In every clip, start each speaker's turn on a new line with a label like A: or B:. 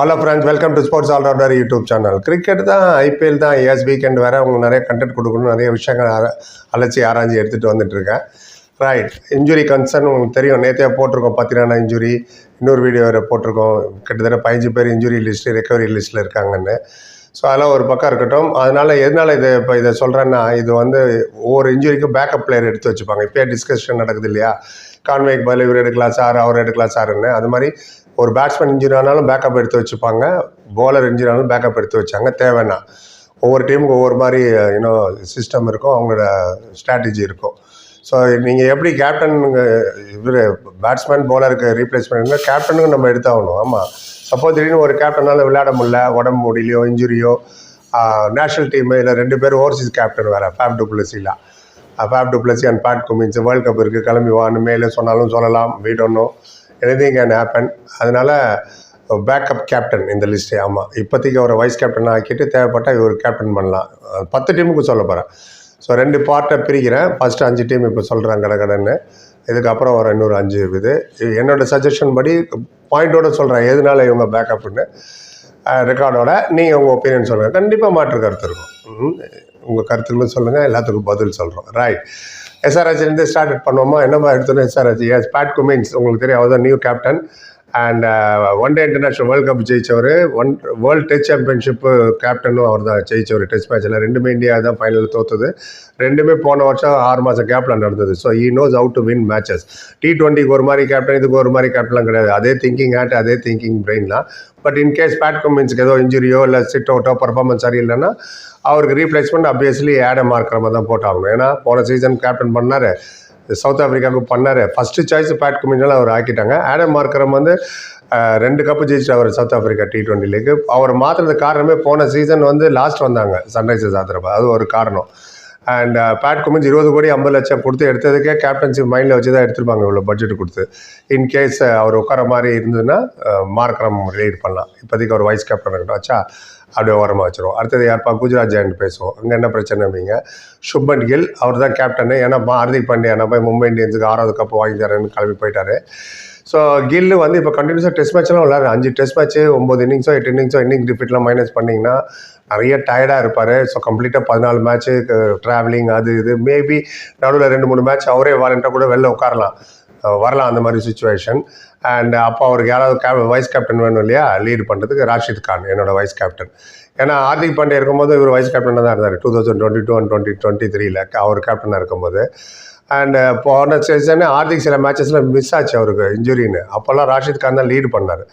A: Hello friends welcome to sports all rounder YouTube channel cricket தான் IPL தான் yes weekend வேறு உங்களுக்கு நிறைய கண்டென்ட் கொடுக்கணும் நிறைய விஷயங்கள் அலட்சி ஆராய்ஞ்சி எடுத்துகிட்டு வந்துட்டுருக்கேன் ரைட் இன்ஜுரி கன்சர்ன் உங்களுக்கு தெரியும். நேற்றே போட்டிருக்கோம் பார்த்தீங்கன்னா இன்ஜுரி இன்னொரு வீடியோ வேறு போட்டிருக்கோம். கிட்டத்தட்ட பதினஞ்சு பேர் இன்ஜுரி லிஸ்ட்டு ரெக்கவரி லிஸ்ட்டில் இருக்காங்கன்னு. ஸோ அதெல்லாம் ஒரு பக்கம் இருக்கட்டும். அதனால் எதனால் இதை இப்போ இதை சொல்கிறேன்னா இது வந்து ஒவ்வொரு இன்ஜுரிக்கும் பேக்கப் பிளேயர் எடுத்து வச்சுப்பாங்க. இப்போயே டிஸ்கஷன் நடக்குது இல்லையா? கான்வேக் பதில் இவர் எடுக்கலாம் சார் அவர் எடுக்கலாம் சாருன்னு. அது மாதிரி ஒரு பேட்ஸ்மேன் இன்ஜுரி ஆனாலும் பேக்கப் எடுத்து வச்சுப்பாங்க. பவுலர் இன்ஜுரி ஆனாலும் பேக்கப் எடுத்து வச்சாங்க. தேவைன்னா. ஒவ்வொரு டீமுக்கு ஒவ்வொரு மாதிரி இன்னும் சிஸ்டம் இருக்கும். அவங்களோட ஸ்ட்ராட்டஜி இருக்கும். ஸோ நீங்கள் எப்படி கேப்டனுங்க இவர் பேட்ஸ்மேன் bowler-க்கு ரீப்ளேஸ் பண்ணுங்க கேப்டனுக்கு நம்ம எடுத்தாகணும். ஆமாம் சப்போஸ் திடீர்னு ஒரு கேப்டனால் விளையாட முடியல உடம்பு முடியலையோ இன்ஜுரியோ நேஷ்னல் டீமு இல்லை ரெண்டு பேரும் ஓவர்சீஸ் கேப்டன் வேறு. Faf டுப்ளசிலாம் Faf du Plessis and Pat Cummins world cup இருக்குது கிளம்பி வான்னு மேலே சொன்னாலும் சொல்லலாம். வீடொன்னும் எனிதிங் கேன் ஹேப்பன் அதனால் பேக்கப் கேப்டன் இந்த லிஸ்ட்டு ஆமாம் இப்போதைக்கு அவரை வைஸ் கேப்டன் ஆக்கிட்டு தேவைப்பட்டால் இவர் கேப்டன் பண்ணலாம். பத்து டீமுக்கு சொல்ல போகிறேன் ஸோ ரெண்டு பார்ட்டை பிரிக்கிறேன். ஃபஸ்ட்டு அஞ்சு டீம் இப்போ சொல்கிறேன் கடகடன்னு இதுக்கப்புறம் ஒரு இன்னொரு அஞ்சு இருக்குது. இது என்னோட சஜஷன் படி பாயிண்ட்டோடு சொல்கிறேன் எதனால இவங்க பேக்கப்னு ரெக்கார்டோட நீங்கள் உங்கள் ஒப்பீனியன் சொல்லுங்கள் கண்டிப்பாக மாற்று கருத்து இருக்கும். உங்கள் கருத்துக்களும் சொல்லுங்கள் எல்லாத்துக்கும் பதில் சொல்கிறோம் ரைட் எஸ்ஆர்ஹெச்லேருந்து ஸ்டார்ட் பண்ணுவோமா? என்னமா எடுத்தோன்னே எஸ்ஆர்ஹெச் எஸ் பேட் குமின்ஸ் உங்களுக்கு தெரியும் அவர் தான் new captain and one day international world cup ஜெயிச்சவர் one world test championship கேப்டனும் அவர் தான் ஜெயிச்சவர் டெஸ்ட் மேட்ச்சில் ரெண்டுமே இந்தியா தான் ஃபைனலில் தோற்றுது ரெண்டுமே போன வருஷம் ஆறு மாதம் கேப்பில் நடந்தது. So he knows how to win matches T டுவெண்ட்டிக்கு ஒரு மாதிரி கேப்டன் இதுக்கு ஒரு மாதிரி கேப்டன்லாம் கிடையாது. அதே திங்கிங் ஆட் அதே திங்கிங் பிரெயின் தான். பட் இன்கேஸ் பேட் கம்மின்ஸ்க்கு ஏதோ இன்ஜுரியோ இல்லை சிட் அவுட்டோ பர்ஃபார்மன்ஸ் சரியில்லைன்னா அவருக்கு ரீப்ளேஸ்மெண்ட் ஆப்வியஸ்லி ஆடம் மார்க்கிற மாதிரி தான் போட்டாகணும். ஏன்னா போன சீசன் கேப்டன் பண்ணார். சவுத் ஆஃப்ரிக்காவுக்கு பண்ணார். ஃபஸ்ட்டு சாய்ஸ் பேட் கமிஷனில் அவர் ஆக்கிட்டாங்க. ஆடம் மார்க்கரம் வந்து ரெண்டு கப்பு ஜெயிச்சிட்டு அவர் சவுத் ஆஃப்ரிக்கா டி டுவெண்ட்டி அவர் மாற்றுறது காரணமே போன சீசன் வந்து லாஸ்ட் வந்தாங்க சன்ரைசர்ஸ் ஹைதராபாத் அது ஒரு காரணம். அண்ட் பேட் குமிஞ்ச் இருபது கோடி ஐம்பது லட்சம் கொடுத்து எடுத்ததுக்கே கேப்டன்ஷிப் மைண்டில் வச்சு தான் எடுத்துருப்பாங்க இவ்வளோ பட்ஜெட் கொடுத்து. இன்கேஸ் அவர் உட்கார மாதிரி இருந்ததுன்னா மார்க்கரம் ரிலீட் பண்ணலாம். இப்போதைக்கு அவர் வைஸ் கேப்டன் இருக்கட்டும் வச்சா அப்படியே ஓரமாக வச்சுருவோம். அடுத்தது யார்ப்பா? குஜராத் ஜெயண்ட் பேசுவோம். அங்கே என்ன பிரச்சனைங்க சுப்மன் கில் அவர் தான் கேப்டனு ஏன்னா ஹார்திக் பாண்டியா நான் போய் மும்பை இந்தியன்ஸுக்கு ஆறாவது கப்பு வாங்கி தரேன்னு கிளம்பி போயிட்டாரு. ஸோ கில்லு வந்து இப்போ கண்டினியூஸாக டெஸ்ட் மேட்ச்லாம் விளாட்ற அஞ்சு டெஸ்ட் மேட்ச்சு ஒம்பது இன்னிங்ஸோ எட்டு இன்னிங்ஸோ இன்னிங் டிஃபிட்லாம் மைனஸ் பண்ணிங்கன்னா நிறைய டயர்டாக இருப்பார். ஸோ கம்ப்ளீட்டாக பதினாலு மேட்ச்சு ட்ராவலிங் அது இது மேபி நடுவில் ரெண்டு மூணு மேட்ச் அவரே வாலண்டாக கூட வெளில உட்காரலாம். வரலாம் அந்த மாதிரி சுச்சுவேஷன் அண்ட் அப்போ அவருக்கு யாராவது கே வைஸ் கேப்டன் வேணும் இல்லையா? லீடு பண்ணுறதுக்கு ராஷித் கான் என்னோடய வைஸ் கேப்டன் ஏன்னா ஹார்திக் பாண்டே இருக்கும்போது இவர் வைஸ் கேப்டனாக தான் இருந்தார் two thousand twenty two and twenty twenty த்ரீல அவர் கேப்டனாக இருக்கும்போது. அண்ட் போன சீசனே ஹார்திக் சில மேட்சஸில் மிஸ் ஆச்சு அவருக்கு இன்ஜுரின்னு அப்போல்லாம் ராஷித் கான் தான் லீடு பண்ணார்.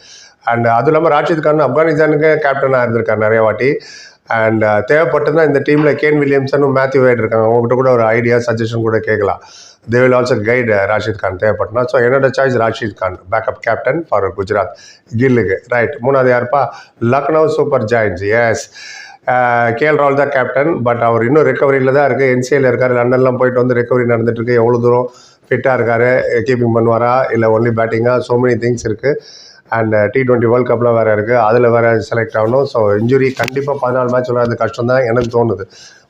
A: அண்ட் அதுவும் இல்லாமல் ராஷித் கான் ஆப்கானிஸ்தானுக்கு கேப்டனாக இருந்திருக்கார் நிறைய வாட்டி. அண்ட் uh, தேவைப்பட்டதுன்னா இந்த டீமில் கேன் வில்லியம்சனும் மேத்யூ வைட் இருக்காங்க. அவங்ககிட்ட கூட ஒரு ஐடியா சஜஷன் கூட கேட்கலாம். They will also guide Rashid Khan தேவைப்பட்டனா so என்னோட choice Rashid Khan backup captain for Gujarat கில்லுக்கு. Right மூணாவது யாருப்பா? Lucknow super giants yes K L ராகுல் தான் கேப்டன் பட் அவர் இன்னும் ரெக்கவரியில் தான் இருக்குது என்சிஏல இருக்கார். லண்டன்லாம் போயிட்டு வந்து ரெக்கவரி நடந்துட்டுருக்கு எவ்வளோ தூரம் ஃபிட்டாக இருக்காரு? கீப்பிங் பண்ணுவாரா? இல்லை ஒன்லி பேட்டிங்காக சோ மெனி திங்ஸ் இருக்குது அண்ட் டி டுவெண்ட்டி வேர்ல்ட் கப்லாம் வேறு இருக்குது அதில் வேறு செலக்ட் ஆகணும். ஸோ இன்ஜுரி கண்டிப்பாக பதினாலு மேட்ச் விளையாடுறது கஷ்டம் தான் எனக்கு தோணுது.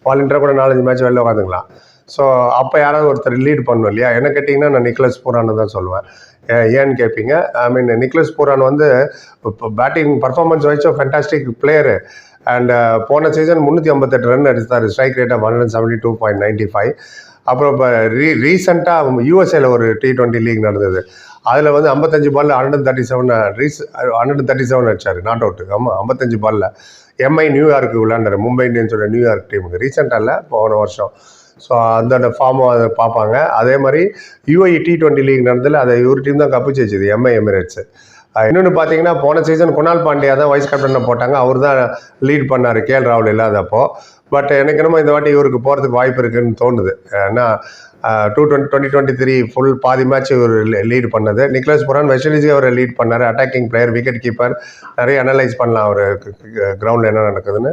A: வாலண்டியராக கூட நாலஞ்சு மேட்ச் வெளில உட்காந்துக்கலாம். ஸோ அப்போ யாராவது ஒருத்தர் லீட் பண்ணணும் இல்லையா? என்ன கேட்டிங்கன்னா நான் நிக்லஸ் பூரான்னு தான் சொல்லுவேன். ஏன்னு கேட்பீங்க ஐ மீன் நிக்லஸ் பூரான் வந்து இப்போ பேட்டிங் பர்ஃபார்மன்ஸ் வச்சு ஃபென்டாஸ்டிக் பிளேயரு அண்ட் போன சீசன் முந்நூற்றி ஐம்பத்தெட்டு ரன் அடித்தார் strike rate of hundred seventy two point ninety five அப்புறம் இப்போ ரீ ரீசெண்டாக யூஎஸ்ஏல ஒரு டி டுவெண்ட்டி லீக் நடந்தது. அதில் வந்து ஐம்பத்தஞ்சு பால்ல ஹண்ட்ரட் தேர்ட்டி செவன் ரீஸ் ஹண்ட்ரட் தேர்ட்டி செவன் அடிச்சார். நாட் அவுட்டு ஆமாம் ஐம்பத்தஞ்சு பாலில் எம்ஐ நியூயார்க்கு விளாண்டார் மும்பை இந்தியன்ஸோட நியூயார்க் டீமுக்கு ரீசெண்டாக இல்லை போன வருஷம். ஸோ அந்த ஃபார்மும் அதை பார்ப்பாங்க. அதே மாதிரி யூஐ டி டுவெண்ட்டி லீக் நடந்ததில் அதை இவர் டீம் தான் கப்பு ஜெயிச்சது எம்ஐ எமிரேட்ஸ் இன்னொன்று பார்த்தீங்கன்னா போன சீசன் குணால் பாண்டியா தான் வைஸ் கேப்டனை போட்டாங்க. அவர் தான் லீட் பண்ணார். கேஎல் ராகுல் இல்லாதப்போ. பட் எனக்கு என்னமோ இந்த வாட்டி இவருக்கு போகிறதுக்கு வாய்ப்பு இருக்குன்னு தோணுது. ஏன்னா two twenty twenty twenty three full பாதி மேட்ச் இவர் லீட் பண்ணது. நிக்லஸ் புரான் வெஸ்ட் அவர் அவரை லீட் பண்ணார். அட்டாக்கிங் பிளேயர் விக்கெட் கீப்பர் நிறைய அனலைஸ் பண்ணலாம் அவர். கிரவுண்டில் என்ன நடக்குதுன்னு.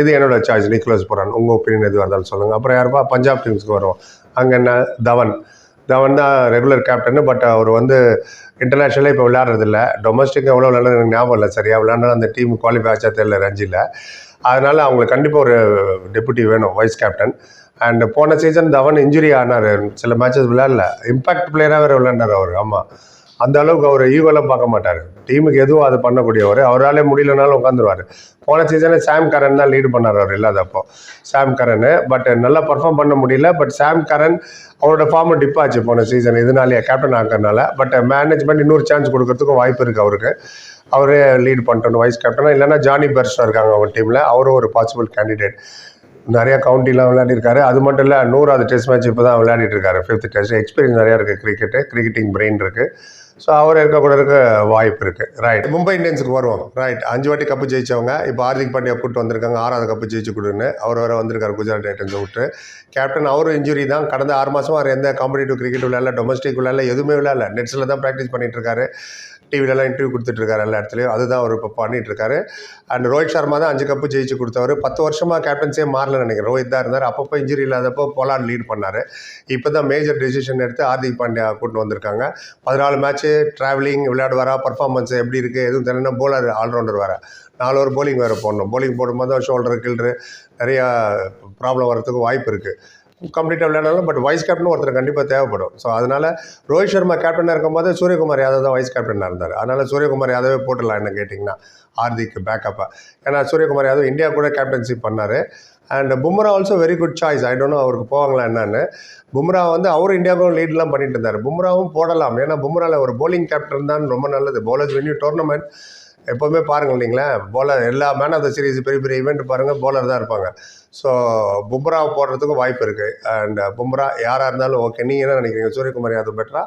A: இது என்னோட சாய்ஸ் நிக்லஸ் புரான். உங்கள் ஒப்பீனியன் எதுவாக இருந்தாலும் சொல்லுங்கள் அப்புறம் யாருப்பா? பஞ்சாப் டீம்ஸ்க்கு வரும் அங்கே என்ன? தவன். தவன் தான் ரெகுலர் கேப்டனு பட் அவர் வந்து இன்டர்நேஷ்னலாக இப்போ விளையாடுறதில்ல. டொமஸ்டிக் எவ்வளோ விளையாடுறது எனக்கு ஞாபகம் இல்லை. சரியா விளையாண்டாலும் அந்த டீம் குவாலிஃபை ஆச்சா தெரியல ரஞ்சியில் அதனால் அவங்களுக்கு கண்டிப்பாக ஒரு டெபுட்டி வேணும் வைஸ் கேப்டன் அண்ட் போன சீசன் தவன் இன்ஜுரி ஆனார். சில மேட்சஸ் விளையாடல. இம்பாக்ட் பிளேயராக வேறு விளையாண்டார் அவர். ஆமாம் அந்த அளவுக்கு அவர் ஈகோலாம் பார்க்க மாட்டார். டீமுக்கு எதுவும் அது பண்ணக்கூடியவர். அவராலே முடியலனாலும் உட்காந்துருவார். போன சீசனே சாம் கரன் தான் லீடு பண்ணார் அவர் இல்லாதப்போ. Sam Curran. பட் நல்லா பர்ஃபார்ம் பண்ண முடியல. பட் சாம் கரன் அவரோட ஃபார்மை டிப் ஆச்சு போன சீசன் இதனாலேயே கேப்டன் ஆக்கிறனால பட் மேனேஜ்மெண்ட் இன்னொரு சான்ஸ் கொடுக்கறதுக்கும் வாய்ப்பு இருக்குது அவருக்கு. அவரே லீட் பண்ணிட்டோம் வைஸ் கேப்டனாக இல்லைன்னா ஜானி பெர்ஸ்டர் இருக்காங்க அவங்க டீமில் அவரும் ஒரு பாசிபிள் கேண்டிடேட் நிறையா கவுண்டிலாம் விளையாடிருக்காரு. அது மட்டும் இல்லை நூறாவது டெஸ்ட் மேட்ச் இப்போ தான் விளையாடிட்டு இருக்காரு ஃபிஃப்த் டெஸ்ட் எக்ஸ்பீரியன்ஸ் நிறையா இருக்குது கிரிக்கெட்டு கிரிக்கெட்டிங் பிரெயின் இருக்குது ஸோ அவர் இருக்கக்கூட இருக்க வாய்ப்பு இருக்குது ரைட் மும்பை இந்தியன்ஸுக்கு வருவோம். ரைட் அஞ்சு வாட்டி கப்பு ஜெயிச்சவங்க. இப்போ ஹார்திக் பாண்டியா கூட்டு வந்திருக்காங்க. ஆறாவது கப்பு ஜெயிச்சு கொடுன்னு. அவர் வர வந்திருக்காரு. குஜராத் டைட்டன்ஸை விட்டு. கேப்டன் அவரும் இன்ஜுரி தான். கடந்த ஆறு மாதம் அவர் எந்த காம்படிட்டிவ் கிரிக்கெட் விளையாடல டொமஸ்டிக் விளையாடல எதுவுமே விளையாடல. நெட்ஸில் தான் ப்ராக்டிஸ் பண்ணிட்டு இருக்காரு டிவிலலாம் இன்டர்வியூ கொடுத்துட்ருக்காரு எல்லா இடத்துலையும். அதுதான் அவர் இப்போ பண்ணிகிட்ருக்காரு அண்ட் ரோஹித் சர்மா தான் அஞ்சு கப்பு ஜெயிச்சு கொடுத்தவர். பத்து வருஷமாக கேப்டன்ஸே மாறல நினைக்கிறேன். ரோஹித் தான் இருந்தார். அப்பப்போ இன்ஜுரி இல்லாதப்போ போலான் லீட் பண்ணார். இப்போ தான் மேஜர் டெசிஷன் எடுத்து ஹார்திக் பாண்டியா கூட்டு வந்திருக்காங்க. பதினாலு மேட்ச்சு ட்ராவலிங் விளையாடுவாரா? பர்ஃபார்மன்ஸ் எப்படி இருக்குது எதுவும் தெரியலன்னா போலர் ஆல்ரவுண்டர் வேறு. நாலு ஓவர் போலிங் வேறு போடணும். போலிங் போடும்போது தான் ஷோல்டர் கில்ட்ரு நிறையா ப்ராப்ளம் வரத்துக்கு வாய்ப்பு இருக்குது கம்ப்ளீட்டாக விளையாடலாம் பட் வைஸ் கேப்டன் ஒருத்தர் கண்டிப்பாக தேவைப்படும். ஸோ அதனால் ரோஹித் சர்மா கேப்டனாக இருக்கும்போது சூரியகுமார் யாதவ் தான் வைஸ் கேப்டனாக இருந்தார். அதனால் சூரியகுமார் யாதவே போட்டுடலாம் என்ன கேட்டிங்கன்னா ஹார்திக் பேக்கப்பாக ஏன்னா சூரியகுமார் யாதவ் இந்தியா கூட கேப்டன்ஷிப் பண்ணார். And Bumrah also very good choice I don't know அவருக்கு போவாங்களா என்னன்னு. பும்ரா வந்து அவர் இந்தியாவுக்கும் லீட்லாம் பண்ணிட்டு இருந்தார். பும்ராவும் போடலாம். ஏன்னா பும்ராவில் ஒரு போலிங் கேப்டன் தான் ரொம்ப நல்லது. பவுலர்ஸ் வென்யூ டோர்னமெண்ட் எப்போவுமே பாருங்கள் இல்லைங்களேன் போலர் எல்லா மேன் ஆஃப் த சீரீஸ் பெரிய பெரிய ஈவெண்ட் பாருங்கள் போலர் தான் இருப்பாங்க. ஸோ பும்ரா போடுறதுக்கும் வாய்ப்பு இருக்குது அண்ட் பும்ரா uh, யாராக இருந்தாலும் ஓகே நீங்கள் என்ன நினைக்கிறீங்க? சூரியகுமார் யாதவ் பெட்டரா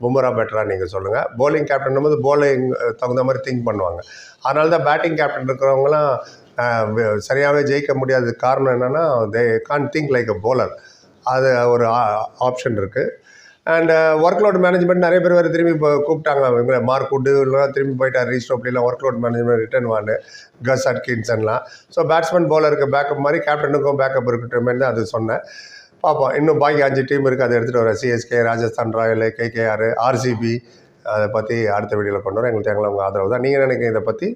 A: பும்ரா பெட்டரா நீங்கள் சொல்லுங்கள் போலிங் கேப்டன் போது போலிங் தகுந்த மாதிரி திங்க் பண்ணுவாங்க. அதனால தான் பேட்டிங் கேப்டன் இருக்கிறவங்களாம் uh, சரியாகவே ஜெயிக்க முடியாத காரணம் என்னென்னா they can think like a bowler அது ஒரு uh, ஆப்ஷன் இருக்குது அண்ட் ஒர்க் லோட் மேனேஜ்மெண்ட் நிறைய பேர் வேறு திரும்பி இப்போ கூப்பிட்டாங்க. இவங்க மார்க் உட்டு இல்லைனா திரும்பி போயிட்டார். ரீஸ்டோப்லாம் ஒர்க் லோட் மேனேஜ்மெண்ட் ரிட்டர்ன் வாண்டு கஸ் அட்கின்சன்லாம் ஸோ பேட்ஸ்மேன் பவுலருக்கு பேக்கப் மாதிரி கேப்டனுக்கும் பேக்கப் இருக்கிற மாதிரி தான் அது சொன்னேன். பார்ப்போம். இன்னும் பாக்கி அஞ்சு டீம் இருக்குது அதை எடுத்துகிட்டு வரேன் CSK Rajasthan royal KKR RCB அதை பற்றி அடுத்த வீடியோவில் கொண்டு வரேன். எங்களுக்கு எங்களை உங்கள் ஆதரவு தான். நீங்கள் நினைக்கிறீங்க இதை பற்றி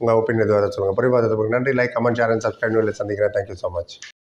A: உங்கள் ஒப்பீனியன் எதுவாக சொல்லுங்கள் பரிபாதத்துக்கு நன்றி. Like comment share and subscribe சந்திக்கிறேன். Thank you so much